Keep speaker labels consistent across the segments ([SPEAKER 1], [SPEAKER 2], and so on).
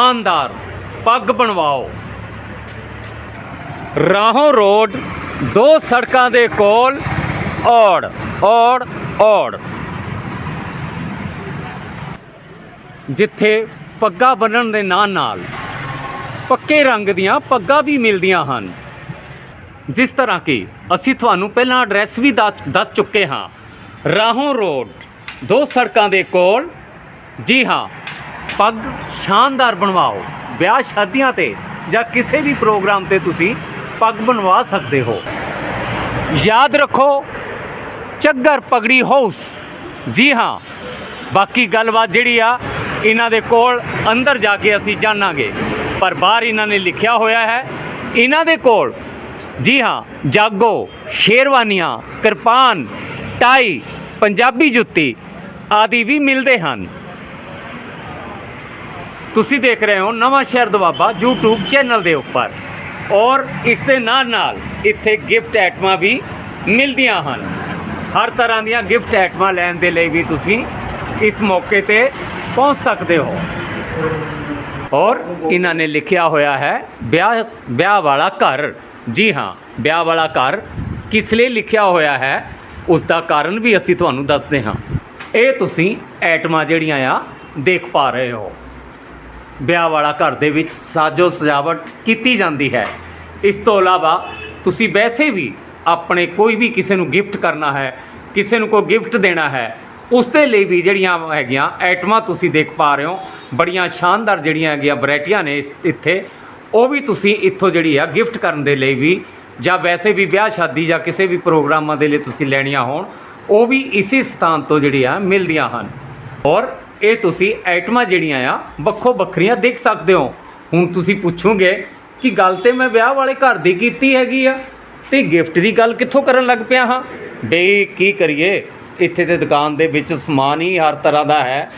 [SPEAKER 1] ਸ਼ਾਨਦਾਰ ਪੱਗ ਬਣਵਾਓ। ਰਾਹੋਂ ਰੋਡ, ਦੋ ਸੜਕਾਂ ਦੇ ਕੋਲ, ਔੜ ਔੜ ਔੜ। ਜਿੱਥੇ ਪੱਗਾਂ ਬੰਨਣ ਦੇ ਨਾਲ ਨਾਲ ਪੱਕੇ ਰੰਗ ਦੀਆਂ ਪੱਗਾਂ ਵੀ ਮਿਲਦੀਆਂ ਹਨ। ਜਿਸ ਤਰ੍ਹਾਂ ਕਿ ਅਸੀਂ ਤੁਹਾਨੂੰ ਪਹਿਲਾਂ ਐਡਰੈਸ ਵੀ ਦੱਸ ਦੱਸ ਚੁੱਕੇ ਹਾਂ। ਰਾਹੋਂ ਰੋਡ, ਦੋ ਸੜਕਾਂ ਦੇ ਕੋਲ। ਜੀ ਹਾਂ ਪੱਗ ਸ਼ਾਨਦਾਰ ਬਣਵਾਓ, ਵਿਆਹ ਸ਼ਾਦੀਆਂ ਤੇ ਜਾਂ ਕਿਸੇ ਵੀ ਪ੍ਰੋਗਰਾਮ ਤੇ ਤੁਸੀਂ ਪੱਗ ਬਣਵਾ ਸਕਦੇ ਹੋ। ਯਾਦ ਰੱਖੋ, ਚੱਗਰ ਪਗੜੀ ਹਾਊਸ ਜੀ ਹਾਂ, ਬਾਕੀ ਗੱਲਬਾਤ ਜਿਹੜੀ ਆ, ਇਹਨਾਂ ਦੇ ਕੋਲ ਅੰਦਰ ਜਾ ਕੇ ਅਸੀਂ ਜਾਣਾਂਗੇ। ਪਰ ਬਾਹਰ ਇਹਨਾਂ ਨੇ ਲਿਖਿਆ ਹੋਇਆ ਹੈ, ਇਹਨਾਂ ਦੇ ਕੋਲ, ਜੀ ਹਾਂ, ਜਾਗੋ, ਸ਼ੇਰਵਾਨੀਆਂ, ਕਿਰਪਾਨ, ਟਾਈ, ਪੰਜਾਬੀ ਜੁੱਤੀ ਆਦਿ ਵੀ ਮਿਲਦੇ ਹਨ। ਤੁਸੀਂ ਦੇਖ ਰਹੇ ਹੋ ਨਵਾਂ ਸ਼ਹਿਰ ਦਵਾਬਾ YouTube ਚੈਨਲ ਦੇ ਉੱਪਰ। ਔਰ ਇਸ ਦੇ ਨਾਲ ਨਾਲ ਇੱਥੇ ਗਿਫਟ ਐਟਮਾਂ ਵੀ ਮਿਲਦੀਆਂ ਹਨ। ਹਰ ਤਰ੍ਹਾਂ ਦੀਆਂ ਗਿਫਟ ਐਟਮਾਂ ਲੈਣ ਦੇ ਲਈ ਵੀ ਤੁਸੀਂ ਇਸ ਮੌਕੇ ਤੇ ਪਹੁੰਚ ਸਕਦੇ ਹੋ। ਔਰ ਇਹਨਾਂ ਨੇ ਲਿਖਿਆ ਹੋਇਆ ਹੈ, ਵਿਆਹ ਵਿਆਹ ਵਾਲਾ ਘਰ। ਜੀ ਹਾਂ, ਵਿਆਹ ਵਾਲਾ ਘਰ ਕਿਸ ਲਈ ਲਿਖਿਆ ਹੋਇਆ ਹੈ, ਉਸ ਦਾ ਕਾਰਨ ਵੀ ਅਸੀਂ ਤੁਹਾਨੂੰ ਦੱਸਦੇ ਹਾਂ। ਇਹ ਤੁਸੀਂ ਐਟਮਾਂ ਜਿਹੜੀਆਂ ਆ ਦੇਖ ਪਾ ਰਹੇ ਹੋ। ਵਿਆਹ ਵਾਲਾ ਘਰ ਦੇ ਵਿੱਚ ਸਾਜੋ ਸਜਾਵਟ ਕੀਤੀ ਜਾਂਦੀ ਹੈ। ਇਸ ਤੋਂ ਇਲਾਵਾ ਤੁਸੀਂ ਵੈਸੇ ਵੀ ਆਪਣੇ ਕੋਈ ਵੀ ਕਿਸੇ ਨੂੰ ਗਿਫਟ ਕਰਨਾ ਹੈ, ਕਿਸੇ ਨੂੰ ਕੋਈ ਗਿਫਟ ਦੇਣਾ ਹੈ, ਉਸ ਦੇ ਲਈ ਵੀ ਜਿਹੜੀਆਂ ਹੈਗੀਆਂ ਆਈਟਮਾਂ ਤੁਸੀਂ ਦੇਖ ਪਾ ਰਹੇ ਹੋ, ਬੜੀਆਂ ਸ਼ਾਨਦਾਰ ਜਿਹੜੀਆਂ ਹੈਗੀਆਂ ਵੈਰਾਈਟੀਆਂ ਨੇ ਇਸ- ਇੱਥੇ, ਉਹ ਵੀ ਤੁਸੀਂ ਇੱਥੋਂ ਜਿਹੜੀ ਆ ਗਿਫਟ ਕਰਨ ਦੇ ਲਈ ਵੀ ਜਾਂ ਵੈਸੇ ਵੀ ਵਿਆਹ, ਸ਼ਾਦੀ ਜਾਂ ਕਿਸੇ ਵੀ ਪ੍ਰੋਗਰਾਮਾਂ ਦੇ ਲਈ ਤੁਸੀਂ ਲੈਣੀਆਂ ਹੋਣ, ਉਹ ਵੀ ਇਸੇ ਸਥਾਨ ਤੋਂ ਜਿਹੜੀ ਆ ਮਿਲਦੀਆਂ ਹਨ। ਔਰ ਇਹ ਤੁਸੀਂ ਆਈਟਮਾਂ ਜਿਹੜੀਆਂ ਆ, ਵੱਖੋ ਵੱਖਰੀਆਂ ਦੇਖ ਸਕਦੇ ਹੋ। ਹੁਣ ਤੁਸੀਂ ਪੁੱਛੋਗੇ ਕਿ ਗੱਲ ਤੇ ਮੈਂ ਵਿਆਹ ਵਾਲੇ ਘਰ ਦੀ ਕੀਤੀ ਹੈਗੀ ਆ, ਤੇ ਗਿਫਟ ਦੀ ਗੱਲ ਕਿੱਥੋਂ ਕਰਨ ਲੱਗ ਪਿਆ ਹਾਂ? ਬਈ ਕੀ ਕਰੀਏ? ਇੱਥੇ ਤੇ ਦੁਕਾਨ ਦੇ ਵਿੱਚ ਸਮਾਨ ਹੀ ਹਰ ਤਰ੍ਹਾਂ ਦਾ ਹੈ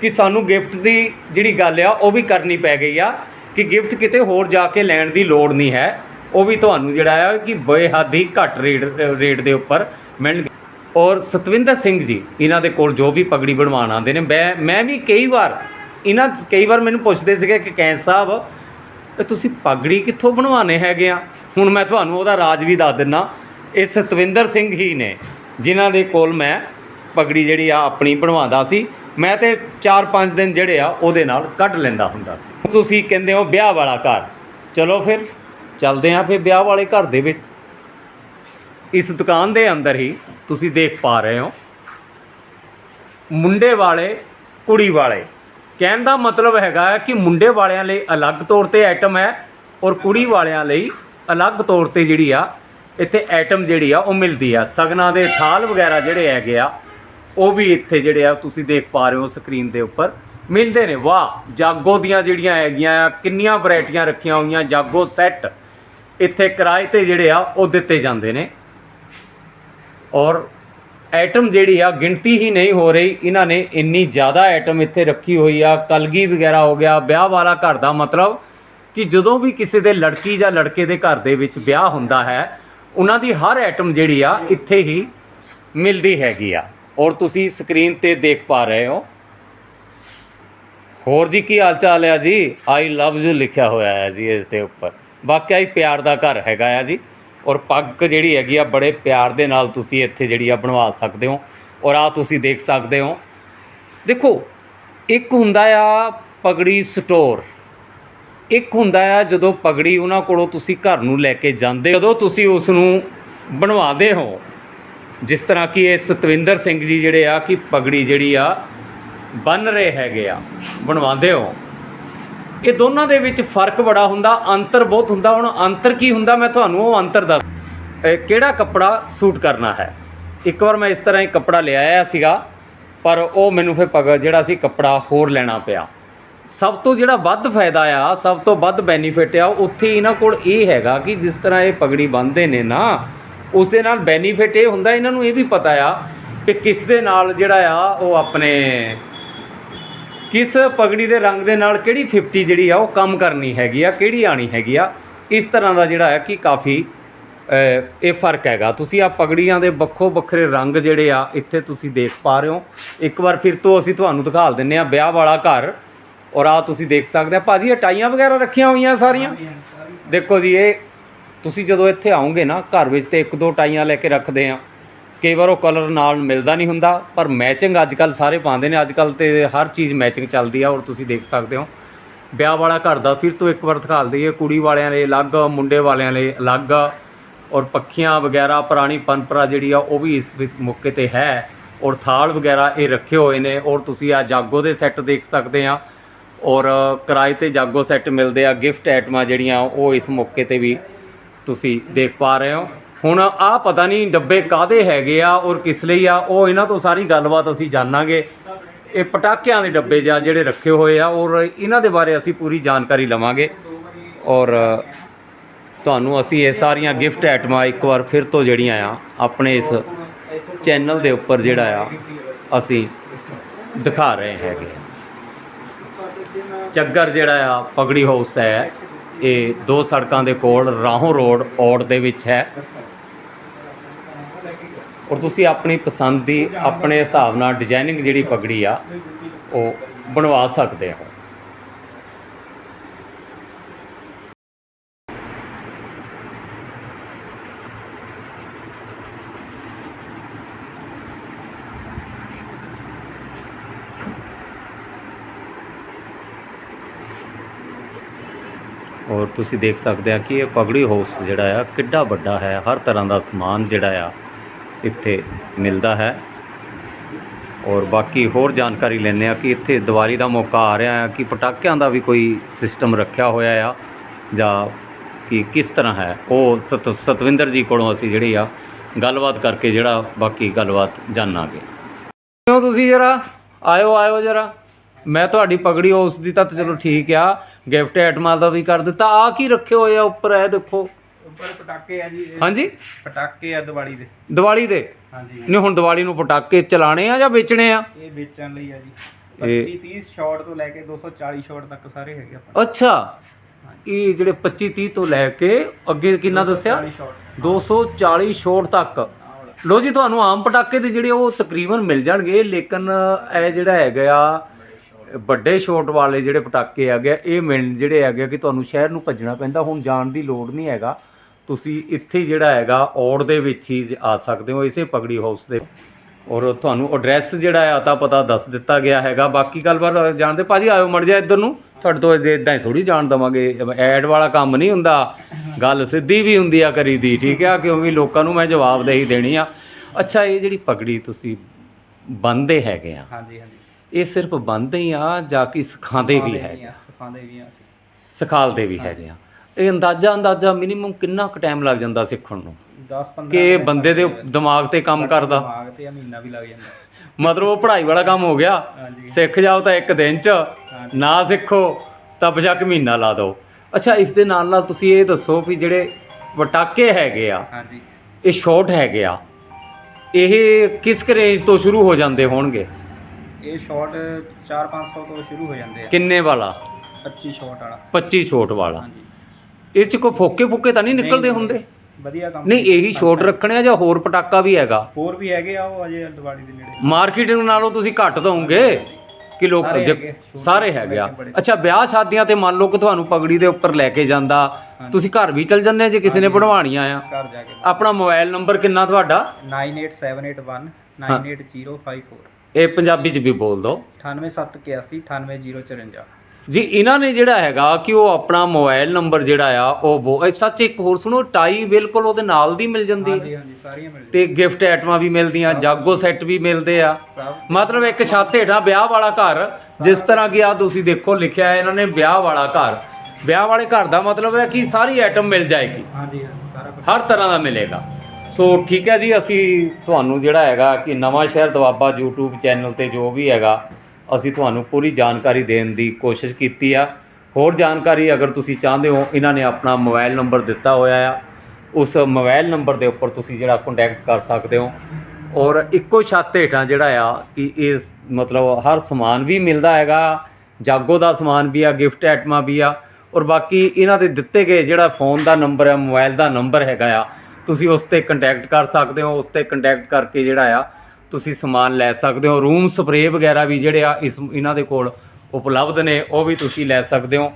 [SPEAKER 1] ਕਿ ਸਾਨੂੰ ਗਿਫਟ ਦੀ ਜਿਹੜੀ ਗੱਲ ਆ, ਉਹ ਵੀ ਕਰਨੀ ਪੈ ਗਈ ਆ, ਕਿ ਗਿਫਟ ਕਿਤੇ ਹੋਰ ਜਾ ਕੇ ਲੈਣ ਦੀ ਲੋੜ ਨਹੀਂ ਹੈ। ਉਹ ਵੀ ਤੁਹਾਨੂੰ ਜਿਹੜਾ ਆ ਕਿ ਬੇਹੱਦ ਹੀ ਘੱਟ ਰੇਟ ਰੇਟ ਦੇ ਉੱਪਰ ਮਿਲਣਗੇ। ਔਰ ਸਤਵਿੰਦਰ ਸਿੰਘ ਜੀ, ਇਹਨਾਂ ਦੇ ਕੋਲ ਜੋ ਵੀ ਪਗੜੀ ਬਣਵਾਉਣ ਆਉਂਦੇ ਨੇ, ਮੈਂ ਮੈਂ ਵੀ ਕਈ ਵਾਰ, ਇਹਨਾਂ ਕਈ ਵਾਰ ਮੈਨੂੰ ਪੁੱਛਦੇ ਸੀਗੇ ਕਿ ਕੈਂਸ ਸਾਹਿਬ ਇਹ ਤੁਸੀਂ ਪਗੜੀ ਕਿੱਥੋਂ ਬਣਵਾਉਣੇ ਹੈਗੇ ਆ? ਹੁਣ ਮੈਂ ਤੁਹਾਨੂੰ ਉਹਦਾ ਰਾਜ ਵੀ ਦੱਸ ਦਿੰਨਾ, ਇਹ ਸਤਵਿੰਦਰ ਸਿੰਘ ਹੀ ਨੇ, ਜਿਨ੍ਹਾਂ ਦੇ ਕੋਲ ਮੈਂ ਪਗੜੀ ਜਿਹੜੀ ਆ ਆਪਣੀ ਬਣਵਾਉਂਦਾ ਸੀ, ਮੈਂ ਤੇ 4-5 ਦਿਨ ਜਿਹੜੇ ਆ ਉਹਦੇ ਨਾਲ ਕੱਢ ਲੈਂਦਾ ਹੁੰਦਾ ਸੀ। ਤੁਸੀਂ ਕਹਿੰਦੇ ਹੋ ਵਿਆਹ ਵਾਲਾ ਘਰ, ਚਲੋ ਫਿਰ, ਚੱਲਦੇ ਆ ਫਿਰ ਵਿਆਹ ਵਾਲੇ ਘਰ ਦੇ ਵਿੱਚ। ਇਸ ਦੁਕਾਨ ਦੇ ਅੰਦਰ ਹੀ ਤੁਸੀਂ ਦੇਖ ਪਾ ਰਹੇ ਹੋ। ਮੁੰਡੇ ਵਾਲੇ, ਕੁੜੀ ਵਾਲੇ। ਕਹਿਣ ਦਾ ਮਤਲਬ ਹੈਗਾ ਹੈ ਕਿ ਮੁੰਡੇ ਵਾਲਿਆਂ ਲਈ ਅਲੱਗ ਤੌਰ ਤੇ ਆਈਟਮ ਹੈ ਔਰ ਕੁੜੀ ਵਾਲਿਆਂ ਲਈ ਅਲੱਗ ਤੌਰ ਤੇ ਜਿਹੜੀ ਆ, ਇੱਥੇ ਆਈਟਮ ਜਿਹੜੀ ਆ, ਉਹ ਮਿਲਦੀ ਆ। ਸਗਨਾਂ ਦੇ ਥਾਲ ਵਗੈਰਾ ਜਿਹੜੇ ਹੈਗੇ ਆ, ਉਹ ਵੀ ਇੱਥੇ ਜਿਹੜੇ ਆ, ਤੁਸੀਂ ਦੇਖ ਪਾ ਰਹੇ ਹੋ ਸਕਰੀਨ ਦੇ ਉੱਪਰ। ਮਿਲਦੇ ਨੇ। ਵਾਹ! ਜਾਗੋ ਦੀਆਂ ਜਿਹੜੀਆਂ ਹੈਗੀਆਂ ਆ, ਕਿੰਨੀਆਂ ਵੈਰਾਈਟੀਆਂ ਰੱਖੀਆਂ ਹੋਈਆਂ, ਜਾਗੋ ਸੈੱਟ। ਇੱਥੇ ਕਿਰਾਏ ਤੇ ਜਿਹੜੇ ਆ, ਉਹ ਦਿੱਤੇ ਜਾਂਦੇ ਨੇ। ਔਰ ਐਟਮ ਜਿਹੜੀ ਆ, ਗਿਣਤੀ ਹੀ ਨਹੀਂ ਹੋ ਰਹੀ। ਇਹਨਾਂ ਨੇ ਇੰਨੀ ਜ਼ਿਆਦਾ ਐਟਮ ਇੱਥੇ ਰੱਖੀ ਹੋਈ ਆ। ਕਲਗੀ ਵਗੈਰਾ ਹੋ ਗਿਆ, ਵਿਆਹ ਵਾਲਾ ਘਰ ਦਾ ਮਤਲਬ ਕਿ ਜਦੋਂ ਵੀ ਕਿਸੇ ਦੇ ਲੜਕੀ ਜਾਂ ਲੜਕੇ ਦੇ ਘਰ ਦੇ ਵਿੱਚ ਵਿਆਹ ਹੁੰਦਾ ਹੈ, ਉਹਨਾਂ ਦੀ ਹਰ ਐਟਮ ਜਿਹੜੀ ਆ, ਇੱਥੇ ਹੀ ਮਿਲਦੀ ਹੈਗੀ ਆ। ਔਰ ਤੁਸੀਂ ਸਕਰੀਨ ਤੇ ਦੇਖ ਪਾ ਰਹੇ ਹੋ। ਹੋਰ ਜੀ ਕੀ ਹਾਲ ਚਾਲ ਹੈ ਜੀ? ਆਈ ਲਵ ਯੂ ਲਿਖਿਆ ਹੋਇਆ ਹੈ ਜੀ ਇਸ ਦੇ ਉੱਪਰ। ਵਾਕਿਆ ਹੀ ਪਿਆਰ ਦਾ ਘਰ ਹੈਗਾ ਆ ਜੀ। ਔਰ ਪੱਗ ਜਿਹੜੀ ਹੈਗੀ ਆ, ਬੜੇ ਪਿਆਰ ਦੇ ਨਾਲ ਤੁਸੀਂ ਇੱਥੇ ਜਿਹੜੀ ਆ ਬਣਵਾ ਸਕਦੇ ਹੋ ਔਰ ਆ ਤੁਸੀਂ ਦੇਖ ਸਕਦੇ ਹੋ। ਦੇਖੋ, ਇੱਕ ਹੁੰਦਾ ਆ ਪਗੜੀ ਸਟੋਰ। ਇੱਕ ਹੁੰਦਾ ਆ ਜਦੋਂ ਪਗੜੀ ਉਹਨਾਂ ਕੋਲੋਂ ਤੁਸੀਂ ਘਰ ਨੂੰ ਲੈ ਕੇ ਜਾਂਦੇ ਜਦੋਂ ਤੁਸੀਂ ਉਸ ਨੂੰ ਬਣਵਾਦੇ ਹੋ। ਜਿਸ ਤਰ੍ਹਾਂ ਕਿ ਇਹ ਸਤਵਿੰਦਰ ਸਿੰਘ ਜੀ ਜਿਹੜੇ ਆ ਕਿ ਪਗੜੀ ਜਿਹੜੀ ਆ, ਬੰਨ ਰਹੇ ਹੈਗੇ ਆ, ਬਣਵਾਉਂਦੇ ਹੋ। ਇਹ ਦੋਨਾਂ ਦੇ ਵਿੱਚ ਫ਼ਰਕ ਬੜਾ ਹੁੰਦਾ, ਅੰਤਰ ਬਹੁਤ ਹੁੰਦਾ। ਹੁਣ ਅੰਤਰ ਕੀ ਹੁੰਦਾ? ਮੈਂ ਤੁਹਾਨੂੰ ਉਹ ਅੰਤਰ ਦੱਸ ਕਿਹੜਾ ਕੱਪੜਾ ਸੂਟ ਕਰਨਾ ਹੈ? ਇੱਕ ਵਾਰ ਮੈਂ ਇਸ ਤਰ੍ਹਾਂ ਹੀ ਕੱਪੜਾ ਲਿਆਇਆ ਸੀਗਾ, ਪਰ ਉਹ ਮੈਨੂੰ ਫਿਰ ਪਗ, ਜਿਹੜਾ ਸੀ ਕੱਪੜਾ ਹੋਰ ਲੈਣਾ ਪਿਆ। ਸਭ ਤੋਂ ਜਿਹੜਾ ਵੱਧ ਫਾਇਦਾ ਆ, ਸਭ ਤੋਂ ਵੱਧ ਬੈਨੀਫਿਟ ਆ, ਉੱਥੇ ਇਹਨਾਂ ਕੋਲ ਇਹ ਹੈਗਾ ਕਿ ਜਿਸ ਤਰ੍ਹਾਂ ਇਹ ਪਗੜੀ ਬੰਨ੍ਹਦੇ ਨੇ ਨਾ, ਉਸ ਦੇ ਨਾਲ ਬੈਨੀਫਿਟ ਇਹ ਹੁੰਦਾ, ਇਹਨਾਂ ਨੂੰ ਇਹ ਵੀ ਪਤਾ ਆ ਕਿ ਕਿਸ ਦੇ ਨਾਲ ਜਿਹੜਾ ਆ, ਉਹ ਆਪਣੇ ਕਿਸ ਪਗੜੀ ਦੇ ਰੰਗ ਦੇ ਨਾਲ ਕਿਹੜੀ 50 ਜਿਹੜੀ ਆ ਉਹ ਕੰਮ ਕਰਨੀ ਹੈਗੀ ਆ ਕਿਹੜੀ ਆਣੀ ਹੈਗੀ ਆ ਇਸ ਤਰ੍ਹਾਂ ਦਾ ਜਿਹੜਾ ਹੈ ਕਿ ਕਾਫੀ ਇਹ ਫ਼ਰਕ ਹੈਗਾ। ਤੁਸੀਂ ਆ ਪਗੜੀਆਂ ਦੇ ਵੱਖੋ ਵੱਖਰੇ ਰੰਗ ਜਿਹੜੇ ਆ ਇੱਥੇ ਤੁਸੀਂ ਦੇਖ ਪਾ ਰਹੇ ਹੋ। ਇੱਕ ਵਾਰ ਫਿਰ ਤੋਂ ਅਸੀਂ ਤੁਹਾਨੂੰ ਦਿਖਾ ਦਿੰਨੇ ਆ ਵਿਆਹ ਵਾਲਾ ਘਰ। ਔਰ ਆ ਤੁਸੀਂ ਦੇਖ ਸਕਦੇ ਆ ਭਾਜੀ ਇਹ ਟਾਈਆਂ ਵਗੈਰਾ ਰੱਖੀਆਂ ਹੋਈਆਂ ਸਾਰੀਆਂ? ਦੇਖੋ ਜੀ ਇਹ ਤੁਸੀਂ ਜਦੋਂ ਇੱਥੇ ਆਓਗੇ ਨਾ ਘਰ ਵਿੱਚ ਤੇ ਇੱਕ ਦੋ ਟਾਈਆਂ ਲੈ ਕੇ ਰੱਖਦੇ ਆ। ਕਈ ਵਾਰ ਉਹ ਕਲਰ ਨਾਲ ਮਿਲਦਾ ਨਹੀਂ ਹੁੰਦਾ, ਪਰ ਮੈਚਿੰਗ ਅੱਜ ਕੱਲ ਸਾਰੇ ਪਾਉਂਦੇ ਨੇ ਅੱਜ ਕੱਲ ਤੇ ਹਰ ਚੀਜ਼ ਮੈਚਿੰਗ ਚੱਲਦੀ ਆ ਔਰ ਤੁਸੀਂ ਦੇਖ ਸਕਦੇ ਹੋ। ਵਿਆਹ ਵਾਲਾ ਘਰ ਦਾ ਫਿਰ ਤੋਂ ਇੱਕ ਵਾਰ ਦਿਖਾ ਦਈਏ, ਕੁੜੀ ਵਾਲਿਆਂ ਲਈ ਅਲੱਗ, ਮੁੰਡੇ ਵਾਲਿਆਂ ਲਈ ਅਲੱਗ, ਔਰ ਪੱਖੀਆਂ ਵਗੈਰਾ, ਪੁਰਾਣੀ ਪਰੰਪਰਾ ਜਿਹੜੀ ਆ, ਉਹ ਵੀ ਇਸ ਮੌਕੇ ਤੇ ਹੈ, ਔਰ ਥਾਲ ਵਗੈਰਾ ਇਹ ਰੱਖੇ ਹੋਏ ਨੇ, ਔਰ ਤੁਸੀਂ ਆ ਜਾਗੋ ਦੇ ਸੈੱਟ ਦੇਖ ਸਕਦੇ ਆ, ਔਰ ਕਿਰਾਏ ਤੇ ਜਾਗੋ ਸੈੱਟ ਮਿਲਦੇ ਆ ਗਿਫਟ ਆਈਟਮਾਂ ਜਿਹੜੀਆਂ, ਉਹ ਇਸ ਮੌਕੇ ਤੇ ਵੀ ਤੁਸੀਂ ਦੇਖ ਪਾ ਰਹੇ ਹੋ। ਹੁਣ ਆ ਪਤਾ ਨਹੀਂ ਡੱਬੇ ਕਾਦੇ ਹੈਗੇ ਆ ਔਰ ਕਿਸ ਲਈ ਆ, ਉਹ ਇਹਨਾਂ ਤੋਂ ਸਾਰੀ ਗੱਲਬਾਤ ਅਸੀਂ ਜਾਣਾਂਗੇ। ਇਹ ਪਟਾਕਿਆਂ ਦੇ ਡੱਬੇ ਜਾਂ ਜਿਹੜੇ ਰੱਖੇ ਹੋਏ ਆ, ਔਰ ਇਹਨਾਂ ਦੇ ਬਾਰੇ ਅਸੀਂ ਪੂਰੀ ਜਾਣਕਾਰੀ ਲਵਾਂਗੇ। ਔਰ ਤੁਹਾਨੂੰ ਅਸੀਂ ਇਹ ਸਾਰੀਆਂ ਗਿਫਟ ਆਈਟਮਾਂ ਇੱਕ ਵਾਰ ਫਿਰ ਤੋਂ ਜਿਹੜੀਆਂ ਆ, ਆਪਣੇ ਇਸ ਚੈਨਲ ਦੇ ਉੱਪਰ ਜਿਹੜਾ ਆ, ਅਸੀਂ ਦਿਖਾ ਰਹੇ ਹੈਗੇ। ਚੱਗਰ ਜਿਹੜਾ ਆ, ਪਗੜੀ ਹਾਊਸ ਹੈ, ਇਹ ਦੋ ਸੜਕਾਂ ਦੇ ਕੋਲ, ਰਾਹੋਂ ਰੋਡ ਔੜ ਦੇ ਵਿੱਚ ਹੈ। ਔਰ ਤੁਸੀਂ ਆਪਣੀ ਪਸੰਦ ਦੀ, ਆਪਣੇ ਹਿਸਾਬ ਨਾਲ ਡਿਜ਼ਾਈਨਿੰਗ ਜਿਹੜੀ ਪਗੜੀ ਆ, ਉਹ ਬਣਵਾ ਸਕਦੇ ਹੋ। ਔਰ ਤੁਸੀਂ ਦੇਖ ਸਕਦੇ ਆ ਕਿ ਇਹ ਪਗੜੀ ਹਾਊਸ ਜਿਹੜਾ ਆ, ਕਿੱਡਾ ਵੱਡਾ ਹੈ। ਹਰ ਤਰ੍ਹਾਂ ਦਾ ਸਮਾਨ ਜਿਹੜਾ ਆ ਇੱਥੇ ਮਿਲਦਾ ਹੈ। ਔਰ ਬਾਕੀ ਹੋਰ ਜਾਣਕਾਰੀ ਲੈਂਦੇ ਆ ਕਿ ਇੱਥੇ ਦੀਵਾਲੀ ਦਾ ਮੌਕਾ ਆ ਰਿਹਾ ਆ ਕਿ ਪਟਾਕਿਆਂ ਦਾ ਵੀ ਕੋਈ ਸਿਸਟਮ ਰੱਖਿਆ ਹੋਇਆ ਆ ਜਾਂ ਕਿ ਕਿਸ ਤਰ੍ਹਾਂ ਹੈ। ਉਹ ਸਤ- ਸਤਵਿੰਦਰ ਜੀ ਕੋਲੋਂ ਅਸੀਂ ਜਿਹੜੀ ਆ ਗੱਲਬਾਤ ਕਰਕੇ ਜਿਹੜਾ ਬਾਕੀ ਗੱਲਬਾਤ ਜਾਣਾਂਗੇ। ਕਿਉਂ ਤੁਸੀਂ ਜਰਾ? ਆਇਓ ਆਇਓ ਜਰਾ। ਮੈਂ ਤੁਹਾਡੀ ਪਗੜੀ ਉਸ ਦੀ ਤਾਂ ਚਲੋ ਠੀਕ ਆ। ਗਿਫਟ ਐਟਮਾਂ ਦਾ ਵੀ ਕਰ ਦਿੱਤਾ। ਆ ਕੀ ਰੱਖੇ ਹੋਏ ਆ ਉੱਪਰ? ਇਹ ਦੇਖੋ।
[SPEAKER 2] ਉੱਪਰ ਪਟਾਕੇ ਆ ਜੀ ਇਹ।
[SPEAKER 1] ਹਾਂਜੀ?
[SPEAKER 2] ਪਟਾਕੇ ਆ ਦੀਵਾਲੀ ਦੇ।
[SPEAKER 1] ਦੀਵਾਲੀ ਦੇ?
[SPEAKER 2] ਹਾਂਜੀ
[SPEAKER 1] ਨਹੀਂ ਹੁਣ ਦੀਵਾਲੀ ਨੂੰ ਪਟਾਕੇ ਚਲਾਣੇ ਆ ਜਾਂ ਵੇਚਣੇ ਆ?
[SPEAKER 2] ਇਹ ਵੇਚਣ ਲਈ ਆ ਜੀ।
[SPEAKER 1] ਇਹ-
[SPEAKER 2] 25 30 ਸ਼ਾਟ ਤੋਂ ਲੈ ਕੇ 240 ਸ਼ਾਟ ਤੱਕ ਸਾਰੇ ਹੈਗੇ ਆਪਾਂ।
[SPEAKER 1] ਅੱਛਾ। ਇਹ ਜਿਹੜੇ 25 30 ਤੋਂ ਲੈ ਕੇ ਅੱਗੇ ਕਿੰਨਾ ਦੱਸਿਆ?
[SPEAKER 2] 240 ਸ਼ਾਟ।
[SPEAKER 1] 240 ਛੋਟ ਤੱਕ। ਲੋ ਜੀ ਤੁਹਾਨੂੰ ਆਮ ਪਟਾਕੇ ਦੇ ਜਿਹੜੇ ਉਹ ਤਕਰੀਬਨ ਮਿਲ ਜਾਣਗੇ ਲੇਕਿਨ ਇਹ ਜਿਹੜਾ ਹੈਗਾ ਆ ਵੱਡੇ ਛੋਟ ਵਾਲੇ ਜਿਹੜੇ ਪਟਾਕੇ ਆ, ਇਹ ਮਿਲ ਜਿਹੜੇ ਆ ਕਿ ਤੁਹਾਨੂੰ ਸ਼ਹਿਰ ਨੂੰ ਭੱਜਣਾ ਪੈਂਦਾ ਹੁਣ ਜਾਣ ਦੀ ਲੋੜ ਨਹੀਂ ਹੈਗਾ। ਤੁਸੀਂ ਇੱਥੇ ਹੀ ਜਿਹੜਾ ਹੈਗਾ ਔੜ ਦੇ ਵਿੱਚ ਹੀ ਆ ਸਕਦੇ ਹੋ ਇਸੇ ਪਗੜੀ ਹਾਊਸ ਦੇ। ਔਰ ਤੁਹਾਨੂੰ ਐਡਰੈਸ ਜਿਹੜਾ ਆ ਤਾਂ ਪਤਾ ਦੱਸ ਦਿੱਤਾ ਗਿਆ ਹੈਗਾ। ਬਾਕੀ ਗੱਲਬਾਤ ਜਾਣਦੇ ਭਾਜੀ ਆਇਓ ਮੜ ਜਾ ਇੱਧਰ ਨੂੰ। ਤੁਹਾਡੇ ਤੋਂ ਇਦਾਂ ਹੀ ਥੋੜੀ ਜਾਣ ਦਵਾਂਗੇ। ਐਡ ਵਾਲਾ ਕੰਮ ਨਹੀਂ ਹੁੰਦਾ। ਗੱਲ ਸਿੱਧੀ ਵੀ ਹੁੰਦੀ ਆ ਕਰੀਦੀ ਠੀਕ ਆ? ਕਿਉਂਕਿ ਲੋਕਾਂ ਨੂੰ ਮੈਂ ਜਵਾਬਦੇਹੀ ਦੇਣੀ ਆ। ਅੱਛਾ ਇਹ ਜਿਹੜੀ ਪਗੜੀ ਤੁਸੀਂ ਬੰਦੇ ਹੈਗੇ ਆ।
[SPEAKER 2] ਹਾਂਜੀ ਹਾਂਜੀ।
[SPEAKER 1] ਇਹ ਸਿਰਫ ਬੰਦੇ ਹੀ ਆ ਜਾਂ ਕਿ ਸਿਖਾਉਂਦੇ ਵੀ ਹੈਗੇ
[SPEAKER 2] ਸਿਖਾਉਂਦੇ ਵੀ ਆ
[SPEAKER 1] ਸਿਖਾਲਦੇ ਵੀ ਹੈਗੇ ਆ। ਇਹ ਅੰਦਾਜ਼ਾ ਅੰਦਾਜ਼ਾ ਮਿਨੀਮਮ ਕਿੰਨਾ ਕੁ ਟਾਈਮ ਲੱਗ ਜਾਂਦਾ ਸਿੱਖਣ ਨੂੰ?
[SPEAKER 2] 10 15
[SPEAKER 1] ਕਿ ਬੰਦੇ ਦੇ ਦਿਮਾਗ ਤੇ ਕੰਮ ਕਰਦਾ।
[SPEAKER 2] ਦਿਮਾਗ ਤੇ ਮਹੀਨਾ ਵੀ ਲੱਗ ਜਾਂਦਾ।
[SPEAKER 1] ਮਤਲਬ ਉਹ ਪੜ੍ਹਾਈ ਵਾਲਾ ਕੰਮ ਹੋ ਗਿਆ। ਸਿੱਖ ਜਾਓ ਤਾਂ ਇੱਕ ਦਿਨ ਚ। ਨਾ ਸਿੱਖੋ ਤਾਂ ਬਸ਼ੱਕ ਮਹੀਨਾ ਲਾ ਦਿਓ। ਅੱਛਾ ਇਸ ਦੇ ਨਾਲ ਨਾਲ ਤੁਸੀਂ ਇਹ ਦੱਸੋ ਵੀ ਜਿਹੜੇ ਪਟਾਕੇ ਹੈਗੇ ਆ
[SPEAKER 2] ਹਾਂਜੀ।
[SPEAKER 1] ਇਹ ਸ਼ਾਰਟ ਹੈਗੇ ਆ ਇਹ ਕਿਸ ਰੇਂਜ ਤੋਂ ਸ਼ੁਰੂ ਹੋ ਜਾਂਦੇ ਹੋਣਗੇ?
[SPEAKER 2] ਇਹ ਸ਼ਾਟ 4-500 ਤੋਂ ਸ਼ੁਰੂ ਹੋ ਜਾਂਦੇ ਆ।
[SPEAKER 1] ਕਿੰਨੇ ਵਾਲਾ?
[SPEAKER 2] 25 ਸ਼ਾਟ ਵਾਲਾ।
[SPEAKER 1] 25 ਛੋਟ ਵਾਲਾ।
[SPEAKER 2] ਹਾਂਜੀ।
[SPEAKER 1] ਇਹ ਚ ਕੋਈ ਫੋਕੇ ਫੁਕੇ ਤਾਂ ਨਹੀਂ ਨਿਕਲਦੇ ਹੁੰਦੇ?
[SPEAKER 2] ਵਧੀਆ ਕੰਮ
[SPEAKER 1] ਨਹੀਂ ਇਹੀ ਛੋਟ ਰੱਖਣੇ ਆ ਜਾਂ ਹੋਰ ਪਟਾਕਾ ਵੀ ਹੈਗਾ?
[SPEAKER 2] ਹੋਰ ਵੀ ਹੈਗੇ ਆ ਉਹ ਅਜੇ ਦੀਵਾਲੀ ਦੇ ਨੇੜੇ।
[SPEAKER 1] ਮਾਰਕੀਟਿੰਗ ਨਾਲੋਂ ਤੁਸੀਂ ਘੱਟ ਦੋਗੇ ਕਿ ਲੋਕ
[SPEAKER 2] ਸਾਰੇ ਹੈਗੇ,
[SPEAKER 1] ਆ। ਅੱਛਾ ਵਿਆਹ ਸ਼ਾਦੀਆਂ ਤੇ ਮੰਨ ਲਓ ਕਿ ਤੁਹਾਨੂੰ ਪਗੜੀ ਦੇ ਉੱਪਰ ਲੈ ਕੇ ਜਾਂਦਾ ਤੁਸੀਂ ਘਰ ਵੀ ਚਲ ਜੰਨੇ ਜੇ ਕਿਸੇ ਨੇ ਬਣਵਾਣੀਆਂ ਆ? ਆਪਣਾ ਮੋਬਾਈਲ ਨੰਬਰ ਕਿੰਨਾ ਤੁਹਾਡਾ?
[SPEAKER 2] 98781 98054
[SPEAKER 1] ਇਹ ਪੰਜਾਬੀ ਚ ਵੀ ਬੋਲ ਦਿਓ।
[SPEAKER 2] 98781 98054
[SPEAKER 1] ਜੀ ਇਹਨਾਂ ਨੇ ਜਿਹੜਾ ਹੈਗਾ ਕਿ ਉਹ ਆਪਣਾ ਮੋਬਾਈਲ ਨੰਬਰ ਜਿਹੜਾ ਆ ਉਹ ਬੋ- ਇਹ ਸੱਚ ਇੱਕ ਹੋਰ ਸੁਣੋ ਟਾਈ ਬਿਲਕੁਲ ਉਹਦੇ ਨਾਲ ਦੀ ਮਿਲ ਜਾਂਦੀ
[SPEAKER 2] ਹਾਂਜੀ ਹਾਂਜੀ ਸਾਰੀਆਂ ਮਿਲ
[SPEAKER 1] ਤੇ ਗਿਫਟ ਆਈਟਮਾਂ ਵੀ ਮਿਲਦੀਆਂ ਜਾਗੋ ਸੈੱਟ ਵੀ ਮਿਲਦੇ ਆ। ਮਤਲਬ ਇੱਕ ਛੱਤ ਹੇਠਾਂ ਵਿਆਹ ਵਾਲਾ ਘਰ ਜਿਸ ਤਰ੍ਹਾਂ ਕਿ ਆ ਤੁਸੀਂ ਦੇਖੋ ਲਿਖਿਆ ਹੈ ਇਹਨਾਂ ਨੇ ਵਿਆਹ ਵਾਲਾ ਘਰ। ਵਿਆਹ ਵਾਲੇ ਘਰ ਦਾ ਮਤਲਬ ਹੈ ਕਿ ਸਾਰੀ ਆਈਟਮ ਮਿਲ ਜਾਏਗੀ।
[SPEAKER 2] ਹਾਂਜੀ ਹਾਂਜੀ ਸਾਰਾ ਕੁਝ
[SPEAKER 1] ਹਰ ਤਰ੍ਹਾਂ ਦਾ ਮਿਲੇਗਾ। ਸੋ ਠੀਕ ਹੈ ਜੀ ਅਸੀਂ ਤੁਹਾਨੂੰ ਜਿਹੜਾ ਹੈਗਾ ਕਿ ਨਵਾਂ ਸ਼ਹਿਰ ਦਵਾਬਾ YouTube ਚੈਨਲ ਤੇ ਜੋ ਵੀ ਹੈਗਾ ਅਸੀਂ ਤੁਹਾਨੂੰ ਪੂਰੀ ਜਾਣਕਾਰੀ ਦੇਣ ਦੀ ਕੋਸ਼ਿਸ਼ ਕੀਤੀ ਆ। ਹੋਰ ਜਾਣਕਾਰੀ ਅਗਰ ਤੁਸੀਂ ਚਾਹੁੰਦੇ ਹੋ, ਇਹਨਾਂ ਨੇ ਆਪਣਾ ਮੋਬਾਈਲ ਨੰਬਰ ਦਿੱਤਾ ਹੋਇਆ ਆ। ਉਸ ਮੋਬਾਈਲ ਨੰਬਰ ਦੇ ਉੱਪਰ ਤੁਸੀਂ ਜਿਹੜਾ ਕੰਟੈਕਟ ਕਰ ਸਕਦੇ ਹੋ। ਔਰ ਇੱਕੋ ਛੱਤ ਹੇਠਾਂ ਜਿਹੜਾ ਆ ਕਿ ਇਸ ਮਤਲਬ ਹਰ ਸਮਾਨ ਵੀ ਮਿਲਦਾ ਹੈਗਾ, ਜਾਗੋ ਦਾ ਸਮਾਨ ਵੀ ਆ ਗਿਫਟ ਆਈਟਮਾਂ ਵੀ ਆ। ਔਰ ਬਾਕੀ ਇਹਨਾਂ ਦੇ ਦਿੱਤੇ ਗਏ ਜਿਹੜਾ ਫੋਨ ਦਾ ਨੰਬਰ ਹੈ ਮੋਬਾਈਲ ਦਾ ਨੰਬਰ ਹੈਗਾ ਆ, ਤੁਸੀਂ ਉਸ ਤੇ ਕੰਟੈਕਟ ਕਰ ਸਕਦੇ ਹੋ। ਉਸ ਤੇ ਕੰਟੈਕਟ ਕਰਕੇ ਜਿਹੜਾ ਆ ਤੁਸੀਂ ਸਮਾਨ ਲੈ ਸਕਦੇ ਹੋ। ਰੂਮ ਸਪਰੇਅ ਵਗੈਰਾ ਵੀ ਜਿਹੜੇ ਆ ਇਸ ਇਹਨਾਂ ਦੇ ਕੋਲ ਉਪਲਬਧ ਨੇ ਉਹ ਵੀ ਤੁਸੀਂ ਲੈ ਸਕਦੇ ਹੋ।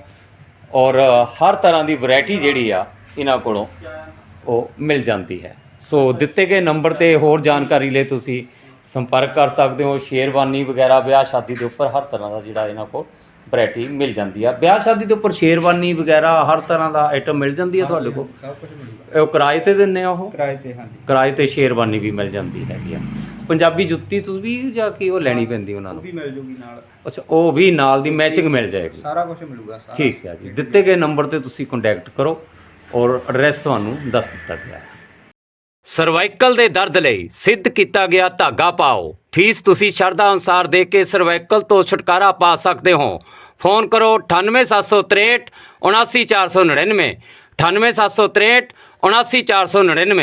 [SPEAKER 1] ਔਰ ਹਰ ਤਰ੍ਹਾਂ ਦੀ ਵੈਰਾਈਟੀ ਜਿਹੜੀ ਆ ਇਹਨਾਂ ਕੋਲੋਂ ਉਹ ਮਿਲ ਜਾਂਦੀ ਹੈ। ਸੋ ਦਿੱਤੇ ਗਏ ਨੰਬਰ ਤੇ ਹੋਰ ਜਾਣਕਾਰੀ ਲਈ ਤੁਸੀਂ ਸੰਪਰਕ ਕਰ ਸਕਦੇ ਹੋ। ਸ਼ੇਰਵਾਨੀ ਵਗੈਰਾ ਵਿਆਹ ਸ਼ਾਦੀ ਦੇ ਉੱਪਰ ਹਰ ਤਰ੍ਹਾਂ ਦਾ ਜਿਹੜਾ ਇਹਨਾਂ ਕੋਲ ਵੈਰਾਈਟੀ ਮਿਲ ਜਾਂਦੀ ਆ। ਵਿਆਹ ਸ਼ਾਦੀ ਦੇ ਉੱਪਰ ਸ਼ੇਰਵਾਨੀ ਵਗੈਰਾ ਹਰ ਤਰ੍ਹਾਂ ਦਾ ਆਈਟਮ ਮਿਲ ਜਾਂਦੀ ਆ ਤੁਹਾਡੇ ਕੋਲ?
[SPEAKER 2] ਸਭ ਕੁਝ ਮਿਲੂਗਾ।
[SPEAKER 1] ਉਹ ਕਿਰਾਏ ਤੇ ਦਿੰਨੇ ਆ ਉਹ?
[SPEAKER 2] ਕਿਰਾਏ ਤੇ ਹਾਂਜੀ।
[SPEAKER 1] ਕਿਰਾਏ ਤੇ ਸ਼ੇਰਵਾਨੀ ਵੀ ਮਿਲ ਜਾਂਦੀ ਹੈਗੀ ਆ। ਪੰਜਾਬੀ ਜੁੱਤੀ ਤੁਸੀਂ ਵੀ ਜਾ ਕੇ ਉਹ ਲੈਣੀ ਪੈਂਦੀ ਉਹਨਾਂ
[SPEAKER 2] ਉਹ
[SPEAKER 1] ਨੂੰ
[SPEAKER 2] ਵੀ ਮਿਲ ਜੂਗੀ ਨਾਲ।
[SPEAKER 1] ਅੱਛਾ ਉਹ ਵੀ ਨਾਲ ਦੀ ਮੈਚਿੰਗ ਮਿਲ ਜਾਏਗੀ।
[SPEAKER 2] ਸਾਰਾ ਕੁਝ ਮਿਲੂਗਾ ਸਾਰਾ
[SPEAKER 1] ਠੀਕ ਹੈ ਜੀ। ਦਿੱਤੇ ਗਏ ਨੰਬਰ ਤੇ ਤੁਸੀਂ ਕੰਟੈਕਟ ਕਰੋ ਔਰ ਐਡਰੈਸ ਤੁਹਾਨੂੰ ਦੱਸ ਦਿੱਤਾ ਗਿਆ ਹੈ। ਸਰਵਾਈਕਲ ਦੇ ਦਰਦ ਲਈ ਸਿੱਧ ਕੀਤਾ ਗਿਆ ਧਾਗਾ ਪਾਓ। ਫੀਸ ਤੁਸੀਂ ਸ਼ਰਧਾ ਅਨੁਸਾਰ ਦੇ ਕੇ ਸਰਵਾਈਕਲ ਤੋਂ ਛੁਟਕਾਰਾ ਪਾ ਸਕਦੇ ਹੋ। ਫੋਨ ਕਰੋ 98763 79499 98763 79499